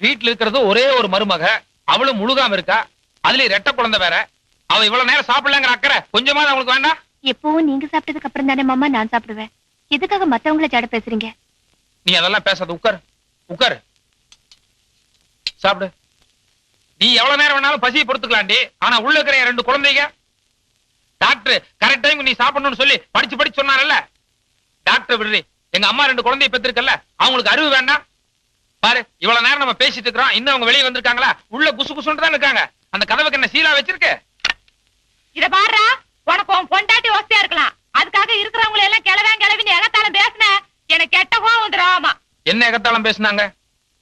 வீட்டுல இருக்கிறது ஒரே ஒரு மருமக. அவளும் முழுகாம இருக்கா? அதுலயும் ரெட்ட குழந்தை வேற. அவ இவ்வளவு நேரம் சாப்பிடலங்கிற அக்கறை. கொஞ்சமாவது அவங்களுக்கு வேண்டாம் எப்பவும் நீங்க சாப்பிட்டதுக்கு அப்புறம் தானே மாமா நான் சாப்பிடுவேன். எதுக்காக மத்தவங்கள ஜாட பேசுறீங்க? நீ அதெல்லாம் பேசாத உட்கார். உட்கார். சாப்பிடு. நீ எவ்வளவு நேரம் வேணாலும் பசியை பொறுத்துக்கலாண்டி. ஆனா உள்ள இருக்கிற ரெண்டு குழந்தைங்க டாக்டர் கரெக்ட் டைம் நீ சாப்பிடணும்னு சொல்லி படிச்சு படிச்சு சொன்னாரல்ல? டாக்டர் விடுறி. எங்க அம்மா ரெண்டு குழந்தைய பெற்றிருக்கல்ல? அவங்களுக்கு அறிவு வேண்டாம். பாரு இவ்வளவு நேரம் நம்ம பேசிட்டு இருக்கிறோம். இன்னும் அவங்க வெளியே வந்திருக்காங்களா? உள்ள குசு குசுன்னு தான் இருக்காங்க. அந்த கதவுக்கு என்ன சீலா வச்சிருக்கு? இத பாருடா உனக்கு உன் பொண்டாட்டி வசதியா இருக்கலாம். அதுக்காக இருக்கிறவங்களை எல்லாம் கிளவன் கிளவின்னு எகத்தாலும் பேசுன எனக்கு கெட்ட கோவம் வந்துடும் என்ன எகத்தாலும் பேசுனாங்க?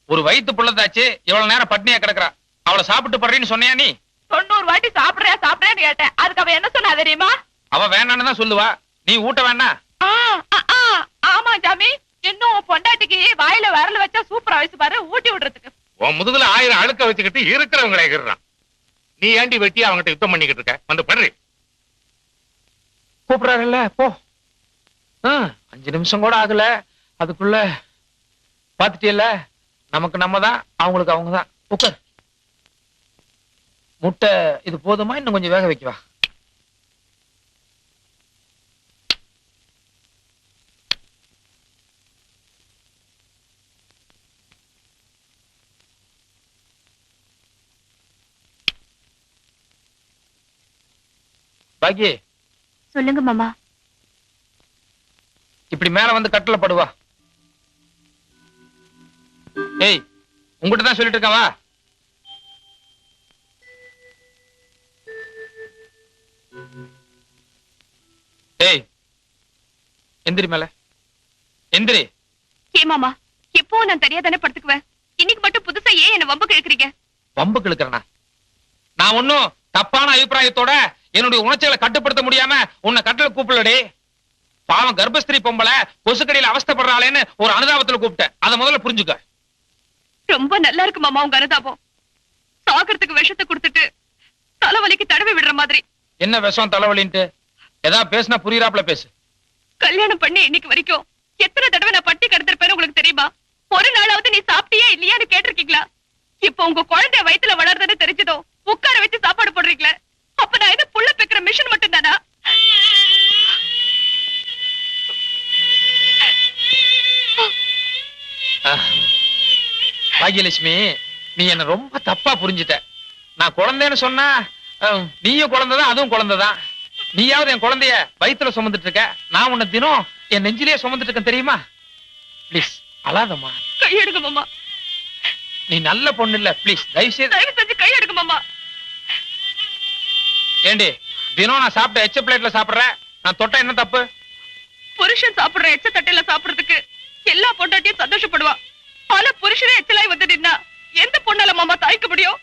ஒரு வயித்து புள்ளதாச்சு இவ்வளவு நேரம் பட்னியா கிடக்குறா. அவளை சாப்பிட்டு படுறேன்னு சொன்னியா நீ? தொண்ணூறு வாட்டி சாப்பிடுறியா சாப்பிடுறேன்னு கேட்டேன். அதுக்கு அவ என்ன சொன்னா தெரியுமா? அவ வேணான்னு தான் சொல்லுவா. நீ ஊட்ட ஆ, ஆமா ஜாமி. இன்னும் பொண்டாட்டிக்கு வாயில விரல வச்சா சூப்பரா வயசு பாரு ஊட்டி விடுறதுக்கு. உன் முதுகுல ஆயிரம் அழுக்க வச்சுக்கிட்டு இருக்கிறவங்களை எகிறான் நீ ஏண்டி வெட்டி அவங்ககிட்ட யுத்தம் பண்ணிக்கிட்டு இருக்க? வந்து படுறி. கூப்பிடுறாருல்ல போ. ஆ, அஞ்சு நிமிஷம் கூட ஆகல. அதுக்குள்ள பாத்துட்டியல்ல நமக்கு நம்ம தான் அவங்களுக்கு அவங்க தான். உட்கார். முட்டை இது போதுமா? இன்னும் கொஞ்சம் வேக வைக்கவா? பாக்கி சொல்லுங்க மாமா. இப்படி மேல வந்து கட்டில படுவா ஏய் உங்ககிட்ட தான் சொல்லிட்டு இருக்கேன் வா. ஏய் எந்திரி மேல. எந்திரி. ஏ மாமா எப்பவும் நான் தனியா தானே படுத்துக்குவேன்? இன்னைக்கு மட்டும் புதுசா ஏன் என்ன வம்புக்கு இழுக்கிறீங்க வம்புக்கு இழுக்கிறனா நான் ஒன்னும் தப்பான அபிப்பிராயத்தோட என்னுடைய உணர்ச்சிகளை கட்டுப்படுத்த முடியாம உன்னை கட்டளை கூப்பிடலடி. பாவம் கர்ப்பஸ்திரி பொம்பளை கொசுக்கடியில அவஸ்தைப்படுறாளேன்னு ஒரு அனுதாபத்துல கூப்பிட்டேன். அதை முதல்ல புரிஞ்சுக்க. ரொம்ப நல்லா இருக்கு மாமா உங்க அனுதாபம். சாகிறதுக்கு விஷத்தை கொடுத்துட்டு தலைவலிக்கு தடவி விடுற மாதிரி. என்ன விஷம் தலைவலின்ட்டு? ஏதாவது பேசினா புரியுறாப்புல பேசு. கல்யாணம் பண்ணி இன்னைக்கு வரைக்கும் எத்தனை தடவை நான் பட்டி கடத்திருப்பேன்னு உங்களுக்கு தெரியுமா? ஒரு நாளாவது நீ சாப்பிட்டியா இல்லையான்னு கேட்டிருக்கீங்களா? இப்ப உங்க குழந்தை வயித்துல வளர்றதுன்னு தெரிஞ்சதோ உட்கார வச்சு சாப்பாடு போடுறீங்களே. அப்ப நான் இது புள்ள பெக்கிற மிஷின் மட்டும் தானா பாகியலட்சுமி நீ என்ன ரொம்ப தப்பா புரிஞ்சுட்ட. நான் குழந்தைன்னு சொன்னா நீயும் குழந்தைதான் அதுவும் குழந்தைதான். நீயாவது என் குழந்தைய வயித்துல சுமந்துட்டு இருக்க. நான் உன்னை தினம் என் நெஞ்சிலேயே சுமந்துட்டு இருக்கேன் தெரியுமா? ப்ளீஸ் அழாதம்மா. கையெடுங்க மாமா. நீ நல்ல பொண்ணு இல்ல ப்ளீஸ் தயவு செய்து தயவு செஞ்சு கையெடுங்க மாமா. ஏண்டி தினம் நான் சாப்பிட்ட எச்ச பிளேட்ல சாப்பிடுறேன் நான் தொட்டா என்ன தப்பு? புருஷன் சாப்பிடுற எச்ச தட்டையில சாப்பிடுறதுக்கு எல்லா பொண்டாட்டியும் சந்தோஷப்படுவா. ஆனா புருஷனே எச்சலாய் வந்து நின்னா எந்த பொண்ணால மாமா தாய்க்க முடியும்?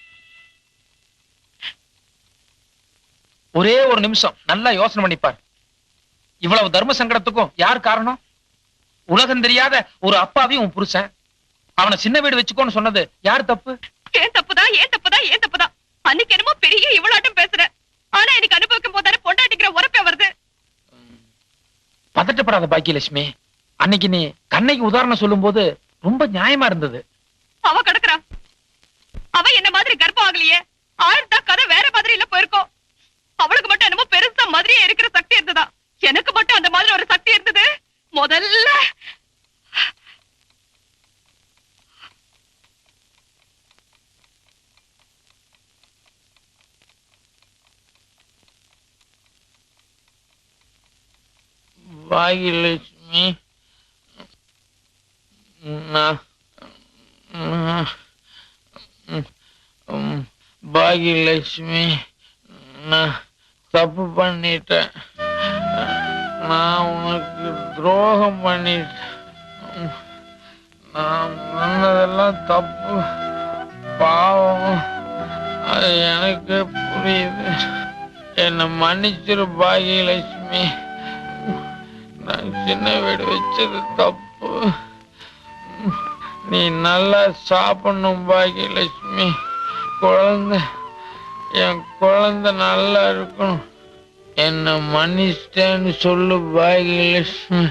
ஒரே ஒரு நிமிஷம் நல்லா யோசனை பண்ணிப்பார். இவ்வளவு தர்ம சங்கடத்துக்கும் யார் காரணம்? உலகம் தெரியாத ஒரு அப்பாவையும் உன் புருஷன். அவனை சின்ன வீடு வச்சுக்கோன்னு சொன்னது யார் தப்பு? ஏன் தப்புதான் ஏன் தப்புதான் ஏன் தப்புதான்? அன்னைக்கு என்னமோ பெரிய இவ்வளாட்டம் பேசுற. ஆனா எனக்கு அனுபவிக்கும் போதானே பொண்டாட்டிக்கிற உரப்பே வருது. பதட்டப்படாத பாக்கியலட்சுமி அன்னைக்கு நீ கண்ணைக்கு உதாரணம் சொல்லும்போது ரொம்ப நியாயமா இருந்தது. அவ கிடக்குறா. அவ என்ன மாதிரி கர்ப்பம் ஆகலையே? ஆழ்ந்தா கதை வேற மாதிரி இல்ல போயிருக்கோம். அவளுக்கு மட்டும் என்னமோ பெருசா மாதிரியே இருக்கிற சக்தி இருந்ததா? எனக்கு மட்டும் அந்த மாதிரி ஒரு சக்தி இருந்தது? முதல்ல பாகியலட்சுமி நான் பாகியலட்சுமி நான் தப்பு பண்ணிட்டேன். நான் உனக்கு துரோகம் பண்ணிட்டேன். நான் பண்ணதெல்லாம் தப்பு. பாவம். அது எனக்கு புரியுது. என்னை மன்னிச்சிரு பாகியலட்சுமி நான் சின்ன வீடு வச்சது தப்பு. நீ நல்லா சாப்பிடணும் பாக்கியலட்சுமி குழந்த என் குழந்த நல்லா இருக்கணும். என்ன மன்னிச்சிட்டேன்னு சொல்லு பாகியலட்சுமி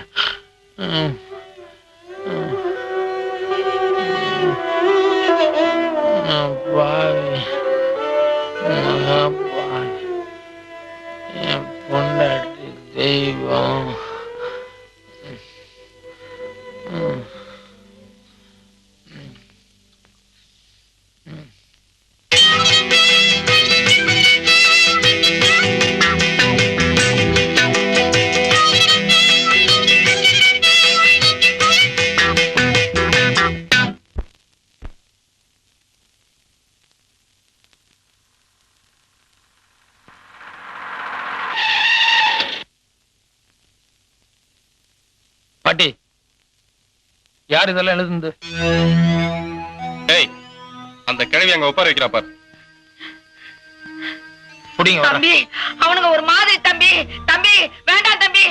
பாவி. என் பொண்டாட்டி தெய்வம். பாட்டி யார் இதெல்லாம் எழுதுந்து டேய் அந்த கிழவி அங்க உட்கார வைக்கிறா பார். புடிங்க வரேன். தம்பி அவனுங்க ஒரு மாதிரி தம்பி தம்பி வேண்டாம் தம்பி.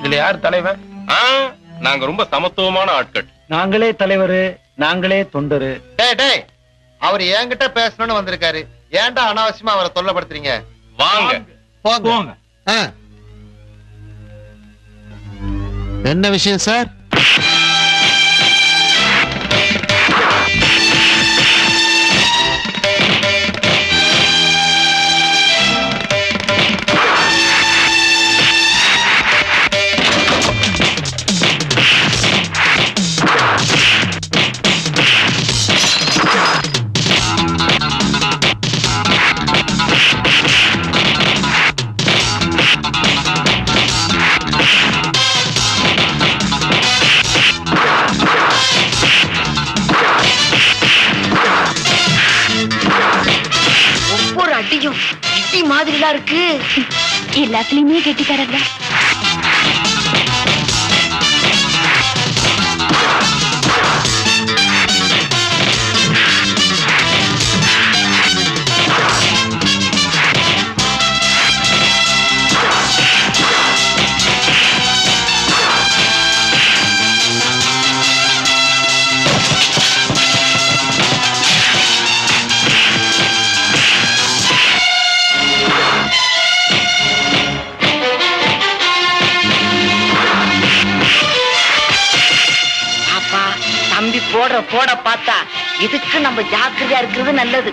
இதுல யார் தலைவன்? ஆ, நாங்க ரொம்ப சமத்துவமான ஆட்கள். நாங்களே தலைவரு. நாங்களே தொண்டரு. டேய் டேய் அவர் என்கிட்ட பேசணும்னு வந்திருக்காரு. ஏன்டா அனாவசியமா அவரை தொல்லப்படுத்துறீங்க? வாங்க. போங்க. என்ன விஷயம் சார்? எல்லாத்துலயுமே கெட்டிக்காரங்க போடுற போட பார்த்தா இதுக்கு நம்ம ஜாக்கிரதையா இருக்கிறது நல்லது.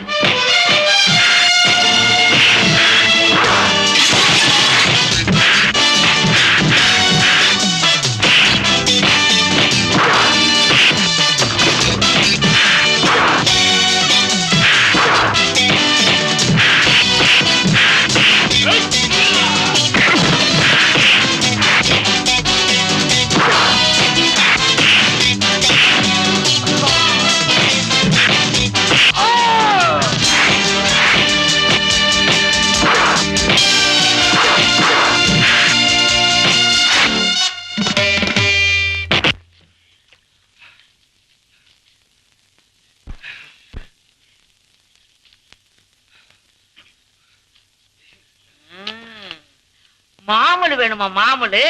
வேணுமா மாமூலு?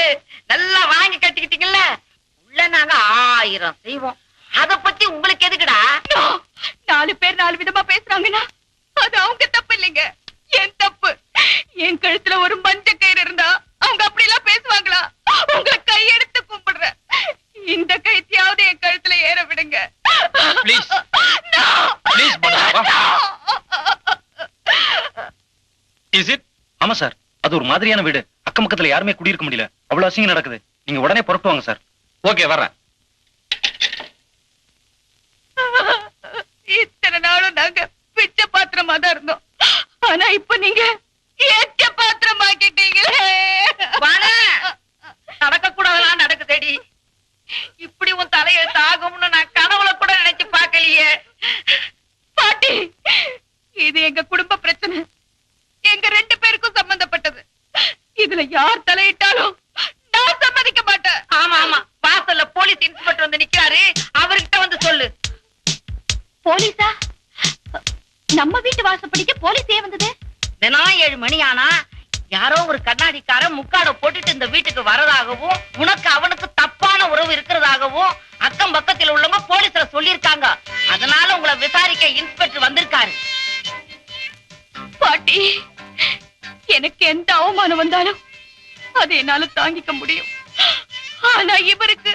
நல்லா வாங்கி கட்டிக்கிட்டீங்கல்ல? உள்ள நாங்க ஆயிரம் செய்வோம். அத பத்தி உங்களுக்கு எதுக்குடா? No! நாலு பேர் நாலு விதமா பேசுறாங்கன்னா அது அவங்க தப்பு இல்லைங்க. என் தப்பு. என் கழுத்துல ஒரு மஞ்ச கயிறு இருந்தா அவங்க அப்படி எல்லாம் பேசுவாங்களா? உங்களை கையெடுத்து கும்பிடுறேன். இந்த கயிற்றையாவது என் கழுத்துல ஏற விடுங்க. Please. No! Please, madam. Is it ஆமா சார் அது ஒரு மாதிரியான வீடு. அக்கம் பக்கத்துல யாருமே குடியிருக்க முடியல. அவ்வளவு அசிங்கம் நடக்குது. நீங்க உடனே புறப்பட்டு வாங்க சார். ஓகே வர்றேன். இத்தனை நாளும் நாங்க பிச்சை பாத்திரமா தான் இருந்தோம். ஆனா இப்ப நீங்க ஏற்ற பாத்திரமாக்கிட்டீங்களே. நடக்க கூடாதெல்லாம் நடக்குதேடி. போலீஸ் ஏன் வந்தது? தினம் ஏழு மணி ஆனா யாரோ ஒரு கண்ணாடிக்கார முக்காட போட்டுட்டு இந்த வீட்டுக்கு வரதாகவும் உனக்கு அவனுக்கு தப்பான உறவு இருக்கிறதாகவும் அக்கம் பக்கத்தில் உள்ளவங்க போலீஸ்ல சொல்லிருக்காங்க அதனால உங்களை விசாரிக்க இன்ஸ்பெக்டர் வந்திருக்காரு. பாட்டி எனக்கு எந்த அவமானம் வந்தாலும் அது என்னால தாங்கிக்க முடியும். ஆனா இவருக்கு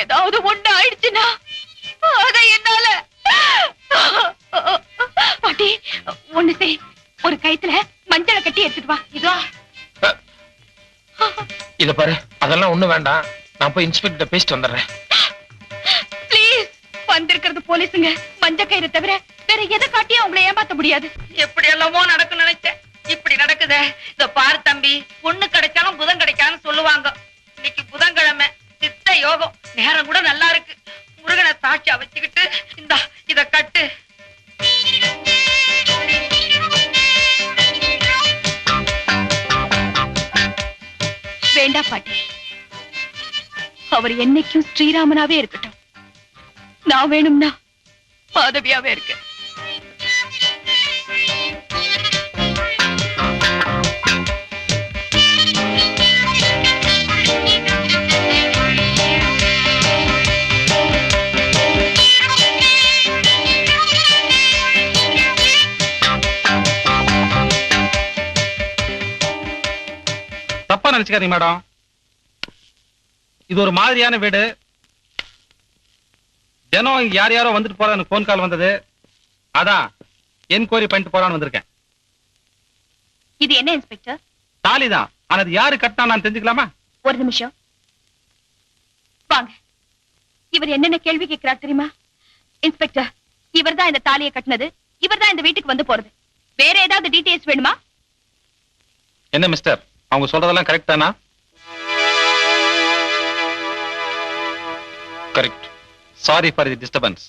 ஏதாவது ஒண்ணு ஆயிடுச்சுன்னா அதை என்னால பாட்டி ஒண்ணு செய். ஒரு கயித்துல மஞ்சளை கட்டி எடுத்துட்டு வா. இதோ. இத பாரு அதெல்லாம் ஒண்ணு வேண்டாம். நான் போய் இன்ஸ்பெக்டர் பேசிட்டு வந்துடுறேன். ப்ளீஸ் வந்திருக்கிறது போலீஸுங்க. மஞ்ச கயிறு தவிர வேற எதை காட்டியும் அவங்களை ஏமாத்த முடியாது. எப்படி எல்லாமோ நடக்கும் நினைச்சேன். இப்படி நடக்குதே. இந்த பாரு தம்பி பொண்ணு கிடைச்சாலும் புதன் கிடைக்காதுன்னு சொல்லுவாங்க. இன்னைக்கு புதன்கிழமை சித்த யோகம். நேரம் கூட நல்லா இருக்கு. முருகனை சாட்சியா வச்சுக்கிட்டு இந்த இத கட்டு. வேண்டாம் பாட்டி. அவர் என்னைக்கும் ஸ்ரீராமனாவே இருக்கட்டும். நான் வேணும்னா மாதவியாவே இருக்கேன். நினைச்சுக்காதீங்க மேடம். இது ஒரு மாதிரியான வீடு. தினம் யார் யாரோ வந்துட்டு போற எனக்கு போன் கால் வந்தது. அதான் என்கொயரி பண்ணிட்டு போறான்னு வந்திருக்கேன். இது என்ன இன்ஸ்பெக்டர் தாலி தான். ஆனா அது யாரு கட்டினா நான் தெரிஞ்சுக்கலாமா? ஒரு நிமிஷம். வாங்க. இவர் என்னென்ன கேள்வி கேட்கிறார் தெரியுமா? இன்ஸ்பெக்டர் இவர்தான் இந்த தாலியை கட்டினது. இவர்தான் இந்த வீட்டுக்கு வந்து போறது. வேற ஏதாவது டீடைல்ஸ் வேணுமா? என்ன மிஸ்டர் அவங்க சொல்றதெல்லாம் கரெக்ட் தானா? Correct sorry for the disturbance